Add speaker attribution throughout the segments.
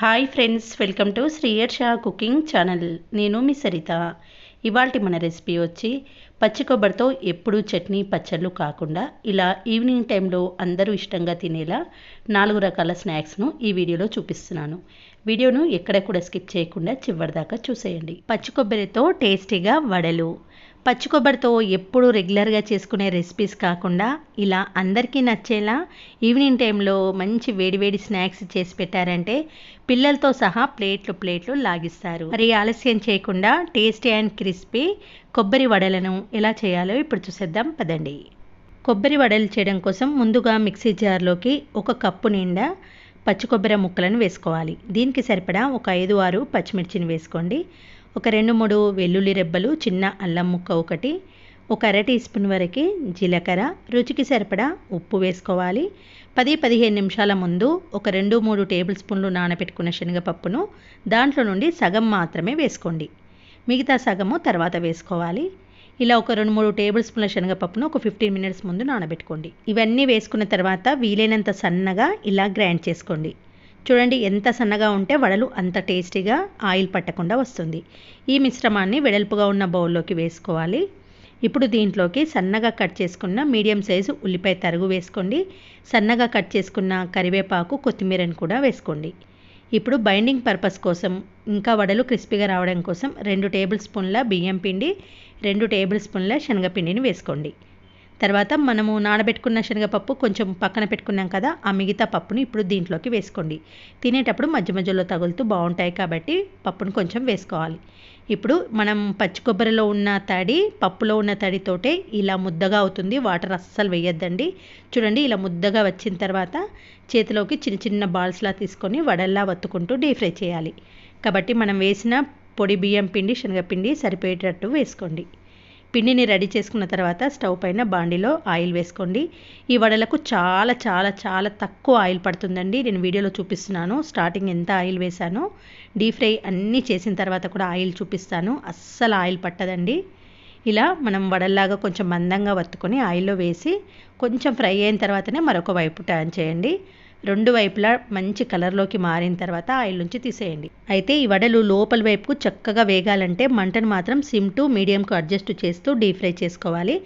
Speaker 1: Hi friends welcome to శ్రీయర్ షా cooking channel నేను మీ సరిత. ఇవాళ మన రెసిపీ వచ్చి పచ్చి కొబ్బరితో ఎప్పుడూ చట్నీ పచ్చళ్ళు కాకుండా ఇలా ఈవినింగ్ టైంలో అందరూ ఇష్టంగా తినేలా నాలుగు రకాల స్నాక్స్ను ఈ వీడియోలో చూపిస్తున్నాను. వీడియోను ఎక్కడ కూడా స్కిప్ చేయకుండా చివరిదాకా చూసేయండి. పచ్చి కొబ్బరితో టేస్టీగా వడలు పచ్చి కొబ్బరితో ఎప్పుడు రెగ్యులర్గా చేసుకునే రెసిపీస్ కాకుండా ఇలా అందరికీ నచ్చేలా ఈవినింగ్ టైంలో మంచి వేడివేడి స్నాక్స్ చేసి పెట్టారంటే పిల్లలతో సహా ప్లేట్లు ప్లేట్లు లాగిస్తారు. మరి ఆలస్యం చేయకుండా టేస్టీ అండ్ క్రిస్పీ కొబ్బరి వడలను ఎలా చేయాలో ఇప్పుడు చూసేద్దాం పదండి. కొబ్బరి వడలు చేయడం కోసం ముందుగా మిక్సీ జార్లోకి ఒక కప్పు నిండా పచ్చి కొబ్బరి ముక్కలను వేసుకోవాలి. దీనికి సరిపడా ఒక ఐదు ఆరు పచ్చిమిర్చిని వేసుకోండి. ఒక రెండు మూడు వెల్లుల్లి రెబ్బలు చిన్న అల్లం ముక్క ఒకటి ఒక అర టీ స్పూన్ వరకు జీలకర్ర రుచికి సరిపడా ఉప్పు వేసుకోవాలి. పది పదిహేను నిమిషాల ముందు ఒక రెండు మూడు టేబుల్ స్పూన్లు నానబెట్టుకున్న శనగపప్పును దాంట్లో నుండి సగం మాత్రమే వేసుకోండి. మిగతా సగము తర్వాత వేసుకోవాలి. ఇలా ఒక రెండు మూడు టేబుల్ స్పూన్ల శనగపప్పును ఒక ఫిఫ్టీన్ మినిట్స్ ముందు నానబెట్టుకోండి. ఇవన్నీ వేసుకున్న తర్వాత వీలైనంత సన్నగా ఇలా గ్రైండ్ చేసుకోండి. చూడండి ఎంత సన్నగా ఉంటే వడలు అంత టేస్టీగా ఆయిల్ పట్టకుండా వస్తుంది. ఈ మిశ్రమాన్ని వెడల్పుగా ఉన్న బౌల్లోకి వేసుకోవాలి. ఇప్పుడు దీంట్లోకి సన్నగా కట్ చేసుకున్న మీడియం సైజు ఉల్లిపాయ తరుగు వేసుకోండి. సన్నగా కట్ చేసుకున్న కరివేపాకు కొత్తిమీరని కూడా వేసుకోండి. ఇప్పుడు బైండింగ్ పర్పస్ కోసం ఇంకా వడలు క్రిస్పీగా రావడం కోసం రెండు టేబుల్ స్పూన్ల బియ్యం పిండి రెండు టేబుల్ స్పూన్ల శనగపిండిని వేసుకోండి. తర్వాత మనము నానబెట్టుకున్న శనగపప్పు కొంచెం పక్కన పెట్టుకున్నాం కదా ఆ మిగతా పప్పును ఇప్పుడు దీంట్లోకి వేసుకోండి. తినేటప్పుడు మధ్య మధ్యలో తగులుతూ బాగుంటాయి కాబట్టి పప్పును కొంచెం వేసుకోవాలి. ఇప్పుడు మనం పచ్చి కొబ్బరిలో ఉన్న తడి పప్పులో ఉన్న తడితోటే ఇలా ముద్దగా అవుతుంది. వాటర్ అస్సలు వేయొద్దండి. చూడండి ఇలా ముద్దగా వచ్చిన తర్వాత చేతిలోకి చిన్న చిన్న బాల్స్లా తీసుకొని వడల్లా వత్తుకుంటూ డీప్ ఫ్రై చేయాలి. కాబట్టి మనం వేసిన పొడి బియ్యం పిండి శనగపిండి సరిపోయేటట్టు వేసుకోండి. పిండిని రెడీ చేసుకున్న తర్వాత స్టవ్ పైన బాండిలో ఆయిల్ వేసుకోండి. ఈ వడలకు చాలా చాలా చాలా తక్కువ ఆయిల్ పడుతుందండి. నేను వీడియోలో చూపిస్తున్నాను స్టార్టింగ్ ఎంత ఆయిల్ వేసానో డీప్ ఫ్రై అన్నీ చేసిన తర్వాత కూడా ఆయిల్ చూపిస్తాను. అస్సలు ఆయిల్ పట్టదండి. ఇలా మనం వడల్లాగా కొంచెం మందంగా వత్తుకొని ఆయిల్లో వేసి కొంచెం ఫ్రై అయిన తర్వాతనే మరొక వైపు టర్న్ చేయండి. రెండు వైపులా మంచి కలర్లోకి మారిన తర్వాత ఆయిల్ నుంచి తీసేయండి. అయితే ఈ వడలు లోపల వైపుకు చక్కగా వేగాలంటే మంటను మాత్రం సిమ్ టు మీడియంకు అడ్జస్ట్ చేస్తూ డీప్ ఫ్రై చేసుకోవాలి.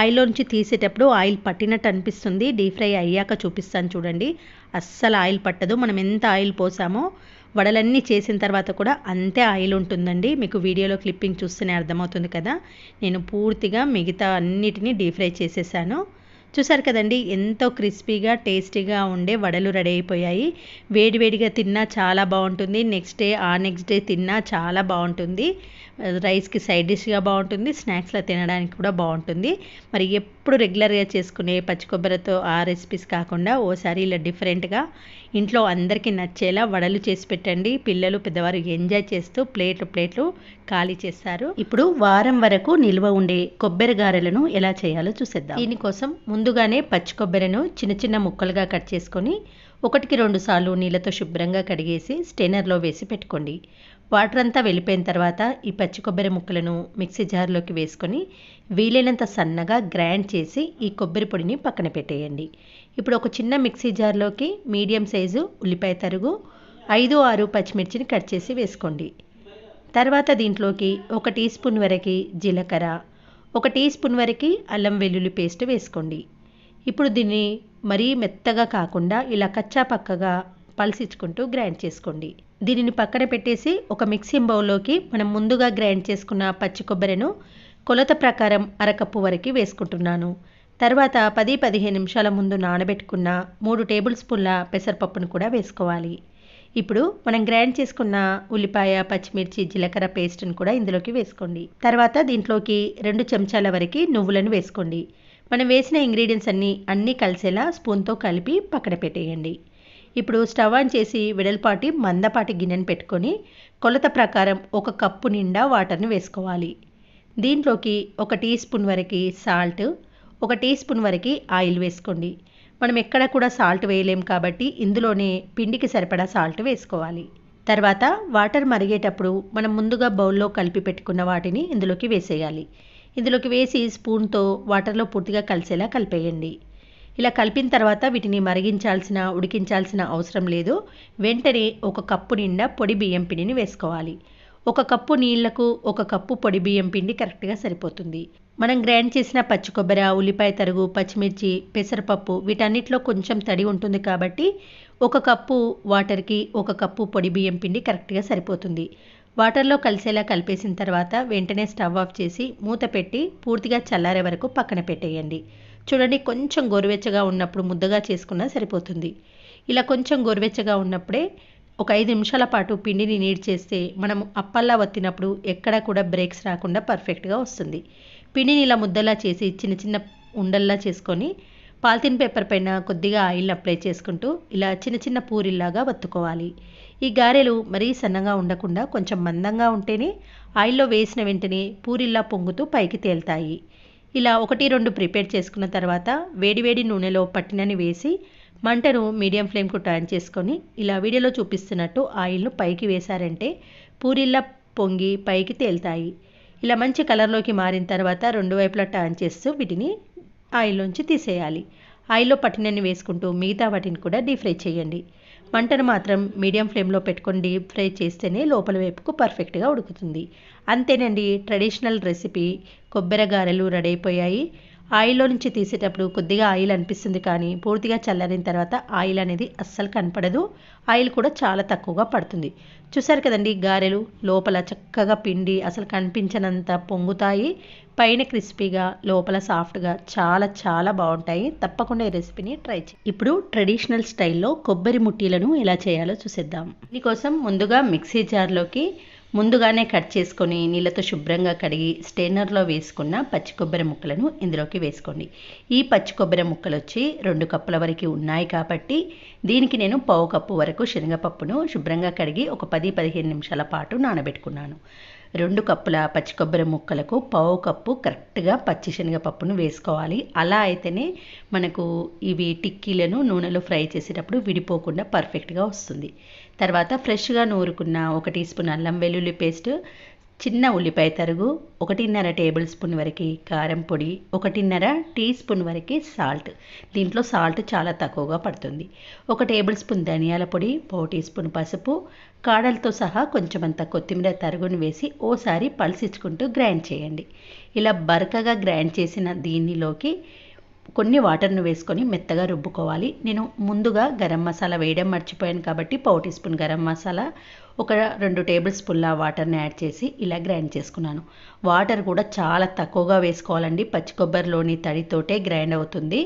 Speaker 1: ఆయిల్లో నుంచి తీసేటప్పుడు ఆయిల్ పట్టినట్టు అనిపిస్తుంది. డీప్ ఫ్రై అయ్యాక చూపిస్తాను చూడండి. అస్సలు ఆయిల్ పట్టదు. మనం ఎంత ఆయిల్ పోసామో వడలన్నీ చేసిన తర్వాత కూడా అంతే ఆయిల్ ఉంటుందండి. మీకు వీడియోలో క్లిప్పింగ్ చూస్తేనే అర్థమవుతుంది కదా. నేను పూర్తిగా మిగతా అన్నిటినీ డీప్ ఫ్రై చేసేసాను. చూసారు కదండి ఎంతో క్రిస్పీగా టేస్టీగా ఉండే వడలు రెడీ అయిపోయాయి. వేడివేడిగా తిన్నా చాలా బాగుంటుంది. నెక్స్ట్ డే ఆ నెక్స్ట్ డే తిన్నా చాలా బాగుంటుంది. రైస్కి సైడ్ డిష్గా బాగుంటుంది. స్నాక్స్లో తినడానికి కూడా బాగుంటుంది. మరి ఎప్పుడు రెగ్యులర్గా చేసుకునే పచ్చి కొబ్బరితో ఆ రెసిపీస్ కాకుండా ఓసారి ఇలా డిఫరెంట్గా ఇంట్లో అందరికీ నచ్చేలా వడలు చేసి పెట్టండి. పిల్లలు పెద్దవారు ఎంజాయ్ చేస్తూ ప్లేట్లు ప్లేట్లు ఖాళీ చేస్తారు. ఇప్పుడు వారం వరకు నిల్వ ఉండే కొబ్బరి గారెలను ఎలా చేయాలో చూసేద్దాం. దీనికోసం ముందుగానే పచ్చి కొబ్బరిను చిన్న చిన్న ముక్కలుగా కట్ చేసుకొని ఒకటికి రెండు సార్లు నీళ్ళతో శుభ్రంగా కడిగేసి స్టెయినర్లో వేసి పెట్టుకోండి. వాటర్ అంతా వెళ్ళిపోయిన తర్వాత ఈ పచ్చి కొబ్బరి ముక్కలను మిక్సీ జార్లోకి వేసుకొని వీలైనంత సన్నగా గ్రైండ్ చేసి ఈ కొబ్బరి పొడిని పక్కన పెట్టేయండి. ఇప్పుడు ఒక చిన్న మిక్సీ జార్లోకి మీడియం సైజు ఉల్లిపాయ తరుగు ఐదు ఆరు పచ్చిమిర్చిని కట్ చేసి వేసుకోండి. తర్వాత దీంట్లోకి ఒక టీ స్పూన్ వరకు జీలకర్ర ఒక టీ స్పూన్ వరకు అల్లం వెల్లుల్లి పేస్ట్ వేసుకోండి. ఇప్పుడు దీన్ని మరీ మెత్తగా కాకుండా ఇలా కచ్చా పలసించుకుంటూ గ్రైండ్ చేసుకోండి. దీనిని పక్కన పెట్టేసి ఒక మిక్సింగ్ బౌల్లోకి మనం ముందుగా గ్రైండ్ చేసుకున్న పచ్చి కొబ్బరిను కొలత ప్రకారం అరకప్పు వరకు వేసుకుంటున్నాను. తర్వాత పది పదిహేను నిమిషాల ముందు నానబెట్టుకున్న మూడు టేబుల్ స్పూన్ల పెసరపప్పును కూడా వేసుకోవాలి. ఇప్పుడు మనం గ్రైండ్ చేసుకున్న ఉల్లిపాయ పచ్చిమిర్చి జీలకర్ర పేస్ట్ని కూడా ఇందులోకి వేసుకోండి. తర్వాత దీంట్లోకి రెండు చెంచాల వరకు నువ్వులను వేసుకోండి. మనం వేసిన ఇంగ్రీడియంట్స్ అన్నీ అన్నీ కలిసేలా స్పూన్తో కలిపి పక్కన పెట్టేయండి. ఇప్పుడు స్టవ్ ఆన్ చేసి వెడల్పాటి మందపాటి గిన్నెను పెట్టుకొని కొలత ప్రకారం ఒక కప్పు నిండా వాటర్ని వేసుకోవాలి. దీంట్లోకి ఒక టీ స్పూన్ వరకు సాల్ట్ ఒక టీ స్పూన్ వరకు ఆయిల్ వేసుకోండి. మనం ఎక్కడ కూడా సాల్ట్ వేయలేం కాబట్టి ఇందులోనే పిండికి సరిపడా సాల్ట్ వేసుకోవాలి. తర్వాత వాటర్ మరిగేటప్పుడు మనం ముందుగా బౌల్లో కలిపి పెట్టుకున్న వాటిని ఇందులోకి వేసేయాలి. ఇందులోకి వేసి స్పూన్తో వాటర్లో పూర్తిగా కలిసేలా కలిపేయండి. ఇలా కలిపిన తర్వాత వీటిని మరిగించాల్సిన ఉడికించాల్సిన అవసరం లేదు. వెంటనే ఒక కప్పు నిండా పొడి బియ్యం పిండిని వేసుకోవాలి. ఒక కప్పు నీళ్ళకు ఒక కప్పు పొడి బియ్యం పిండి కరెక్ట్గా సరిపోతుంది. మనం గ్రైండ్ చేసిన పచ్చి కొబ్బరి ఉల్లిపాయ తరుగు పచ్చిమిర్చి పెసరపప్పు వీటన్నిటిలో కొంచెం తడి ఉంటుంది కాబట్టి ఒక కప్పు వాటర్కి ఒక కప్పు పొడి బియ్యం పిండి కరెక్ట్గా సరిపోతుంది. వాటర్లో కలిసేలా కలిపేసిన తర్వాత వెంటనే స్టవ్ ఆఫ్ చేసి మూత పెట్టి పూర్తిగా చల్లారే వరకు పక్కన పెట్టేయండి. చూడండి కొంచెం గోరువెచ్చగా ఉన్నప్పుడు ముద్దగా చేసుకున్నా సరిపోతుంది. ఇలా కొంచెం గోరువెచ్చగా ఉన్నప్పుడే ఒక ఐదు నిమిషాల పాటు పిండిని నీడ్ చేస్తే మనం అప్పల్లా వత్తినప్పుడు ఎక్కడ కూడా బ్రేక్స్ రాకుండా పర్ఫెక్ట్గా వస్తుంది. పిండిని ఇలా ముద్దలా చేసి చిన్న చిన్న ఉండల్లా చేసుకొని పాలిథిన్ పేపర్ పైన కొద్దిగా ఆయిల్ అప్లై చేసుకుంటూ ఇలా చిన్న చిన్న పూరిల్లాగా వత్తుకోవాలి. ఈ గారెలు మరీ సన్నగా ఉండకుండా కొంచెం మందంగా ఉంటేనే ఆయిల్లో వేసిన వెంటనే పూరిల్లా పొంగుతూ పైకి తేలుతాయి. ఇలా ఒకటి రెండు ప్రిపేర్ చేసుకున్న తర్వాత వేడివేడి నూనెలో పట్టినని వేసి మంటను మీడియం ఫ్లేమ్కు టర్న్ చేసుకొని ఇలా వీడియోలో చూపిస్తున్నట్టు ఆయిల్ను పైకి వేశారంటే పూరిల్లా పొంగి పైకి తేలుతాయి. ఇలా మంచి కలర్లోకి మారిన తర్వాత రెండు వైపులా టర్న్ చేస్తూ వీటిని ఆయిల్లోంచి తీసేయాలి. ఆయిల్లో పట్టినన్ని వేసుకుంటూ మిగతా వాటిని కూడా డీప్ ఫ్రై చేయండి. మంటను మాత్రం మీడియం ఫ్లేమ్లో పెట్టుకొని డీప్ ఫ్రై చేస్తేనే లోపల వైపుకు పర్ఫెక్ట్గా ఉడుకుతుంది. అంతేనండి ట్రెడిషనల్ రెసిపీ. కొబ్బరి గారెలు రెడీ అయిపోయాయి. ఆయిల్లో నుంచి తీసేటప్పుడు కొద్దిగా ఆయిల్ అనిపిస్తుంది కానీ పూర్తిగా చల్లారిన తర్వాత ఆయిల్ అనేది అస్సలు కనపడదు. ఆయిల్ కూడా చాలా తక్కువగా పడుతుంది. చూసారు కదండి గారెలు లోపల చక్కగా పిండి అసలు కనిపించనంత పొంగుతాయి. పైన క్రిస్పీగా లోపల సాఫ్ట్గా చాలా చాలా బాగుంటాయి. తప్పకుండా ఈ రెసిపీని ట్రై చేయి ఇప్పుడు ట్రెడిషనల్ స్టైల్లో కొబ్బరి ముట్టీలను ఎలా చేయాలో చూసేద్దాం. దీనికోసం ముందుగా మిక్సీ జార్లోకి ముందుగానే కట్ చేసుకొని నీళ్ళతో శుభ్రంగా కడిగి స్టెయినర్లో వేసుకున్న పచ్చి కొబ్బరి ముక్కలను ఇందులోకి వేసుకోండి. ఈ పచ్చి కొబ్బరి ముక్కలు వచ్చి రెండు కప్పుల వరకు ఉన్నాయి కాబట్టి దీనికి నేను పావు కప్పు వరకు శనగపప్పును శుభ్రంగా కడిగి ఒక పది పదిహేను నిమిషాల పాటు నానబెట్టుకున్నాను. రెండు కప్పుల పచ్చి కొబ్బరి ముక్కలకు పావు కప్పు కరెక్ట్గా పచ్చి శనగపప్పును వేసుకోవాలి. అలా అయితేనే మనకు ఇవి టిక్కీలను నూనెలో ఫ్రై చేసేటప్పుడు విడిపోకుండా పర్ఫెక్ట్గా వస్తుంది. తర్వాత ఫ్రెష్గా నూరుకున్న ఒక టీ స్పూన్ అల్లం వెల్లుల్లి పేస్ట్ చిన్న ఉల్లిపాయ తరుగు ఒకటిన్నర టేబుల్ స్పూన్ వరకు కారం పొడి ఒకటిన్నర టీ స్పూన్ వరకు సాల్ట్. దీంట్లో సాల్ట్ చాలా తక్కువగా పడుతుంది. ఒక టేబుల్ స్పూన్ ధనియాల పొడి పావు టీ స్పూన్ పసుపు కాడలతో సహా కొంచెమంత కొత్తిమీర తరుగును వేసి ఓసారి పల్సించుకుంటూ గ్రైండ్ చేయండి. ఇలా బరకగా గ్రైండ్ చేసిన దీనిలోకి కొన్ని వాటర్ను వేసుకొని మెత్తగా రుబ్బుకోవాలి. నేను ముందుగా గరం మసాలా వేయడం మర్చిపోయాను కాబట్టి పావు టీ స్పూన్ గరం మసాలా ఒక రెండు టేబుల్ స్పూన్ల వాటర్ని యాడ్ చేసి ఇలా గ్రైండ్ చేసుకున్నాను. వాటర్ కూడా చాలా తక్కువగా వేసుకోవాలండి. పచ్చి కొబ్బరిలోని తడితోటే గ్రైండ్ అవుతుంది.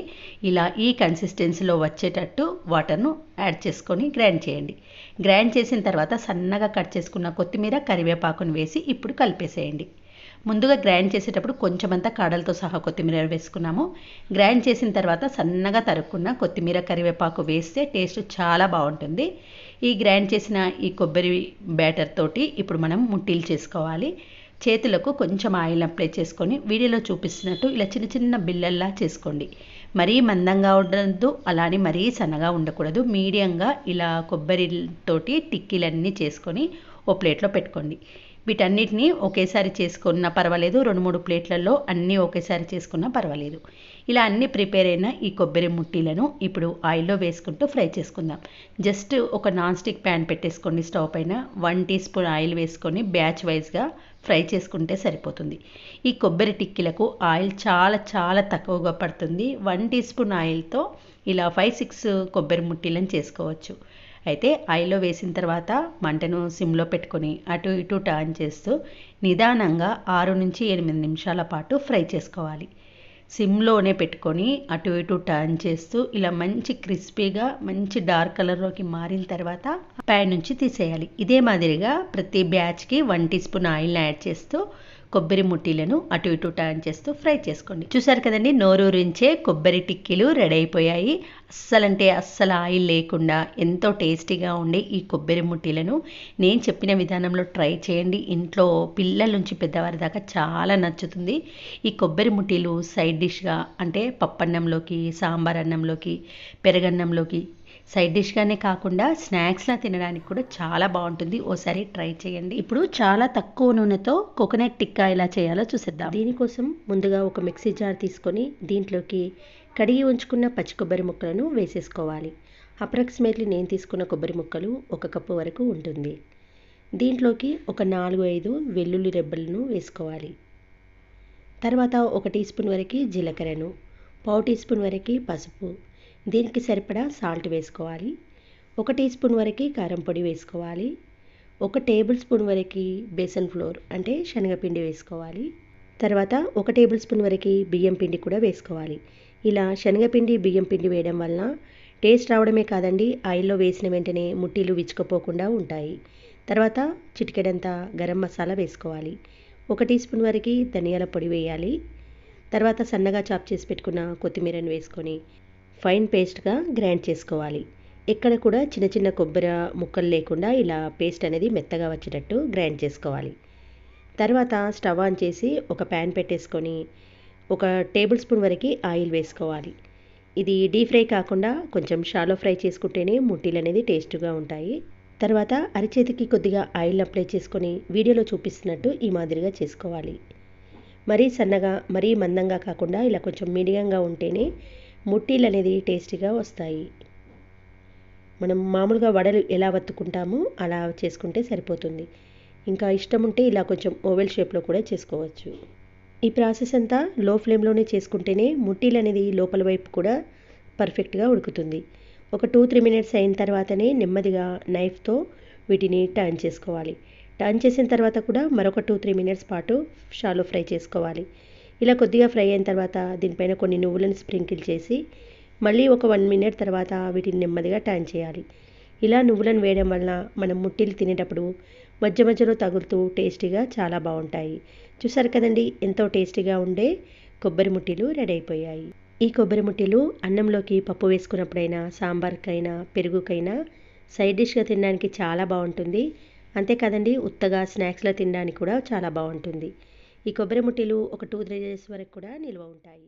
Speaker 1: ఇలా ఈ కన్సిస్టెన్సీలో వచ్చేటట్టు వాటర్ను యాడ్ చేసుకొని గ్రైండ్ చేయండి. గ్రైండ్ చేసిన తర్వాత సన్నగా కట్ చేసుకున్న కొత్తిమీర కరివేపాకును వేసి ఇప్పుడు కలిపేసేయండి. ముందుగా గ్రైండ్ చేసేటప్పుడు కొంచెమంతా కాడలతో సహా కొత్తిమీర వేసుకున్నాము. గ్రైండ్ చేసిన తర్వాత సన్నగా తరుక్కున్న కొత్తిమీర కరివేపాకు వేస్తే టేస్ట్ చాలా బాగుంటుంది. ఈ గ్రైండ్ చేసిన ఈ కొబ్బరి బ్యాటర్ తోటి ఇప్పుడు మనం ముట్టీలు చేసుకోవాలి. చేతులకు కొంచెం ఆయిల్ అప్లై చేసుకొని వీడియోలో చూపిస్తున్నట్టు ఇలా చిన్న చిన్న బిల్లల్లా చేసుకోండి. మరీ మందంగా ఉండద్దు అలానే మరీ సన్నగా ఉండకూడదు. మీడియంగా ఇలా కొబ్బరితోటి టిక్కీలన్నీ చేసుకొని ఓ ప్లేట్లో పెట్టుకోండి. వీటన్నిటిని ఒకేసారి చేసుకున్నా పర్వాలేదు. రెండు మూడు ప్లేట్లలో అన్నీ ఒకేసారి చేసుకున్నా పర్వాలేదు. ఇలా అన్నీ ప్రిపేర్ అయిన ఈ కొబ్బరి ముట్టీలను ఇప్పుడు ఆయిల్లో వేసుకుంటూ ఫ్రై చేసుకుందాం. జస్ట్ ఒక నాన్ స్టిక్ ప్యాన్ పెట్టేసుకోండి స్టవ్ పైన. వన్ టీ స్పూన్ ఆయిల్ వేసుకొని బ్యాచ్ వైజ్గా ఫ్రై చేసుకుంటే సరిపోతుంది. ఈ కొబ్బరి టిక్కీలకు ఆయిల్ చాలా చాలా తక్కువగా పడుతుంది. వన్ టీ స్పూన్ ఆయిల్తో ఇలా ఫైవ్ సిక్స్ కొబ్బరి ముట్టీలను చేసుకోవచ్చు. అయితే ఆయిల్లో వేసిన తర్వాత మంటను సిమ్లో పెట్టుకొని అటు ఇటు టర్న్ చేస్తూ నిదానంగా ఆరు నుంచి ఎనిమిది నిమిషాల పాటు ఫ్రై చేసుకోవాలి. సిమ్లోనే పెట్టుకొని అటు ఇటు టర్న్ చేస్తూ ఇలా మంచి క్రిస్పీగా మంచి డార్క్ కలర్లోకి మారిన తర్వాత ప్యాన్ నుంచి తీసేయాలి. ఇదే మాదిరిగా ప్రతి బ్యాచ్కి వన్ టీ స్పూన్ ఆయిల్ని యాడ్ చేస్తూ కొబ్బరి ముట్టీలను అటు ఇటు టర్న్ చేస్తూ ఫ్రై చేసుకోండి. చూసారు కదండి నోరూరించే కొబ్బరి టిక్కీలు రెడీ అయిపోయాయి. అస్సలంటే అస్సలు ఆయిల్ లేకుండా ఎంతో టేస్టీగా ఉండే ఈ కొబ్బరి ముట్టీలను నేను చెప్పిన విధానంలో ట్రై చేయండి. ఇంట్లో పిల్లల నుంచి పెద్దవారి దాకా చాలా నచ్చుతుంది. ఈ కొబ్బరి ముట్టీలు సైడ్ డిష్గా అంటే పప్పన్నంలోకి సాంబార్ అన్నంలోకి పెరగన్నంలోకి సైడ్ డిష్గానే కాకుండా స్నాక్స్లా తినడానికి కూడా చాలా బాగుంటుంది. ఓసారి ట్రై చేయండి. ఇప్పుడు చాలా తక్కువ నూనెతో కోకోనట్ టిక్కా ఎలా చేయాలో చూసేద్దాం. దీనికోసం ముందుగా ఒక మిక్సీ జార్ తీసుకొని దీంట్లోకి
Speaker 2: కడిగి ఉంచుకున్న పచ్చి కొబ్బరి ముక్కలను వేసేసుకోవాలి. అప్రాక్సిమేట్లీ నేను తీసుకున్న కొబ్బరి ముక్కలు ఒక కప్పు వరకు ఉంటుంది. దీంట్లోకి ఒక నాలుగు ఐదు వెల్లుల్లి రెబ్బలను వేసుకోవాలి. తర్వాత ఒక టీ స్పూన్ వరకు జీలకర్రను పావు టీ స్పూన్ వరకు పసుపు దీనికి సరిపడా సాల్ట్ వేసుకోవాలి. ఒక టీ స్పూన్ వరకు కారం పొడి వేసుకోవాలి. ఒక టేబుల్ స్పూన్ వరకు బేసన్ ఫ్లోర్ అంటే శనగపిండి వేసుకోవాలి. తర్వాత ఒక టేబుల్ స్పూన్ వరకు బియ్యం పిండి కూడా వేసుకోవాలి. ఇలా శనగపిండి బియ్యం పిండి వేయడం వలన టేస్ట్ రావడమే కాదండి ఆయిల్లో వేసిన వెంటనే ముట్టీలు విచ్చుకుపోకుండా ఉంటాయి. తర్వాత చిటికెడంతా గరం మసాలా వేసుకోవాలి. ఒక టీ స్పూన్ వరకు ధనియాల పొడి వేయాలి. తర్వాత సన్నగా చాప్ చేసి పెట్టుకున్న కొత్తిమీరను వేసుకొని ఫైన్ పేస్ట్గా గ్రైండ్ చేసుకోవాలి. ఎక్కడ కూడా చిన్న చిన్న కొబ్బరి ముక్కలు లేకుండా ఇలా పేస్ట్ అనేది మెత్తగా వచ్చేటట్టు గ్రైండ్ చేసుకోవాలి. తర్వాత స్టవ్ ఆన్ చేసి ఒక ప్యాన్ పెట్టేసుకొని ఒక టేబుల్ స్పూన్ వరకు ఆయిల్ వేసుకోవాలి. ఇది డీప్ ఫ్రై కాకుండా కొంచెం షాలో ఫ్రై చేసుకుంటేనే ముట్టీలు అనేది టేస్ట్గా ఉంటాయి. తర్వాత అరిచేతికి కొద్దిగా ఆయిల్ అప్లై చేసుకొని వీడియోలో చూపిస్తున్నట్టు ఈ మాదిరిగా చేసుకోవాలి. మరీ సన్నగా మరీ మందంగా కాకుండా ఇలా కొంచెం మీడియంగా ఉంటేనే ముట్టీలు అనేది టేస్టీగా వస్తాయి. మనం మామూలుగా వడలు ఎలా వత్తుకుంటామో అలా చేసుకుంటే సరిపోతుంది. ఇంకా ఇష్టం ఉంటే ఇలా కొంచెం ఓవెల్ షేప్లో కూడా చేసుకోవచ్చు. ఈ ప్రాసెస్ అంతా లో ఫ్లేమ్లోనే చేసుకుంటేనే ముట్టీలు అనేది లోపల వైపు కూడా పర్ఫెక్ట్గా ఉడుకుతుంది. ఒక టూ త్రీ మినిట్స్ అయిన తర్వాతనే నెమ్మదిగా నైఫ్తో వీటిని టర్న్ చేసుకోవాలి. టర్న్ చేసిన తర్వాత కూడా మరొక టూ త్రీ మినిట్స్ పాటు షాలో ఫ్రై చేసుకోవాలి. ఇలా కొద్దిగా ఫ్రై అయిన తర్వాత దీనిపైన కొన్ని నువ్వులను స్ప్రింకిల్ చేసి మళ్ళీ ఒక వన్ మినిట్ తర్వాత వీటిని నెమ్మదిగా టర్న్ చేయాలి. ఇలా నువ్వులను వేయడం వలన మనం ముట్టీలు తినేటప్పుడు మధ్య మధ్యలో తగులుతూ టేస్టీగా చాలా బాగుంటాయి. చూసారు కదండి ఎంతో టేస్టీగా ఉండే కొబ్బరి ముట్టిలు రెడీ అయిపోయాయి. ఈ కొబ్బరి ముట్టిలు అన్నంలోకి పప్పు వేసుకున్నప్పుడైనా సాంబార్కైనా పెరుగుకైనా సైడ్ డిష్గా తినడానికి చాలా బాగుంటుంది. అంతేకాదండి ఉత్తగా స్నాక్స్లో తినడానికి కూడా చాలా బాగుంటుంది. ఈ కొబ్బరి ముట్టెలు ఒక టూ త్రీ డేస్ వరకు కూడా నిల్వ ఉంటాయి.